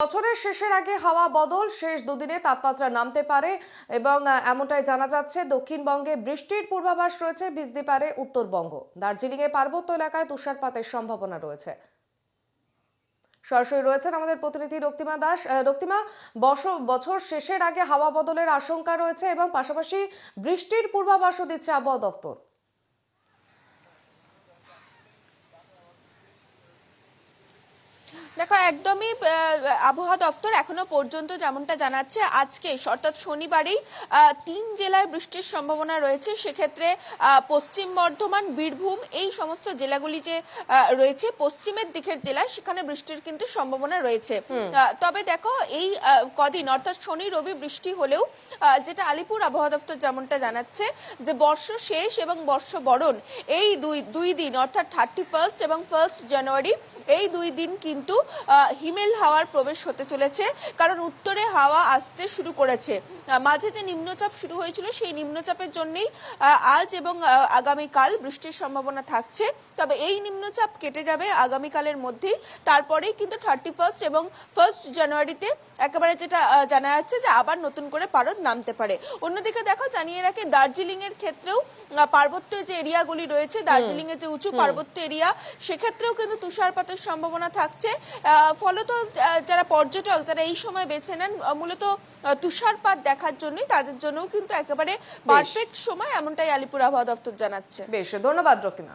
বছরের শেষের আগে হাওয়া বদল, শেষ দুদিনে তাপমাত্রা নামতে পারে এবং এমনটাই জানা যাচ্ছে, দক্ষিণবঙ্গে বৃষ্টির পূর্বাভাস রয়েছে ভিজতে পারে উত্তরবঙ্গ। দার্জিলিংয়ে পার্বত্য এলাকায় তুষারপাতের সম্ভাবনা রয়েছে। সরাসরি রয়েছেন আমাদের প্রতিনিধি রক্তিমা দাস। রক্তিমা বছর শেষের আগে হাওয়া বদলের আশঙ্কা রয়েছে এবং পাশাপাশি বৃষ্টির পূর্বাভাসও দিচ্ছে আবহাওয়া দপ্তর। দেখো একদমই আবহাওয়া দপ্তর এখনও পর্যন্ত যেমনটা জানাচ্ছে আজকে অর্থাৎ শনিবারেই তিন জেলায় বৃষ্টির সম্ভাবনা রয়েছে। সেক্ষেত্রে পশ্চিম বর্ধমান বীরভূম এই সমস্ত জেলাগুলি যে রয়েছে পশ্চিমের দিকের জেলায় সেখানে বৃষ্টির কিন্তু সম্ভাবনা রয়েছে। তবে দেখো এই কদিন অর্থাৎ শনি রবি বৃষ্টি হলেও যেটা আলিপুর আবহাওয়া দপ্তর যেমনটা জানাচ্ছে যে বর্ষ শেষ এবং বর্ষ বরণ এই দুই দুই দিন অর্থাৎ থার্টি ফার্স্ট এবং ফার্স্ট জানুয়ারি এই দুই দিন কিন্তু হিমেল হাওয়ার প্রবেশ হতে চলেছে কারণ উত্তরে হাওয়া আসতে শুরু করেছে। মাঝে যে নিম্নচাপ শুরু হয়েছিল সেই নিম্নচাপের জন্যই আজ এবং আগামীকাল বৃষ্টির সম্ভাবনা থাকছে। তবে এই নিম্নচাপ কেটে যাবে আগামীকালের মধ্যেই। তারপরেই কিন্তু থার্টি ফার্স্ট এবং ফার্স্ট জানুয়ারিতে একেবারে যেটা জানা যাচ্ছে যে আবার নতুন করে পারদ নামতে পারে। অন্যদিকে দেখো জানিয়ে রাখে দার্জিলিং এর ক্ষেত্রেও পার্বত্য যে এরিয়াগুলি রয়েছে দার্জিলিং এর যে উঁচু পার্বত্য এরিয়া সেক্ষেত্রেও কিন্তু তুষারপাতের সম্ভাবনা থাকছে। ফলত যারা পর্যটক যারা এই সময় বেছে নেন মূলত তুষারপাত দেখার জন্যই তাদের জন্যও কিন্তু একেবারে পারফেক্ট সময় এমনটাই আলিপুর আবহাওয়া দপ্তর জানাচ্ছে। বেশ ধন্যবাদ রক্তিমা।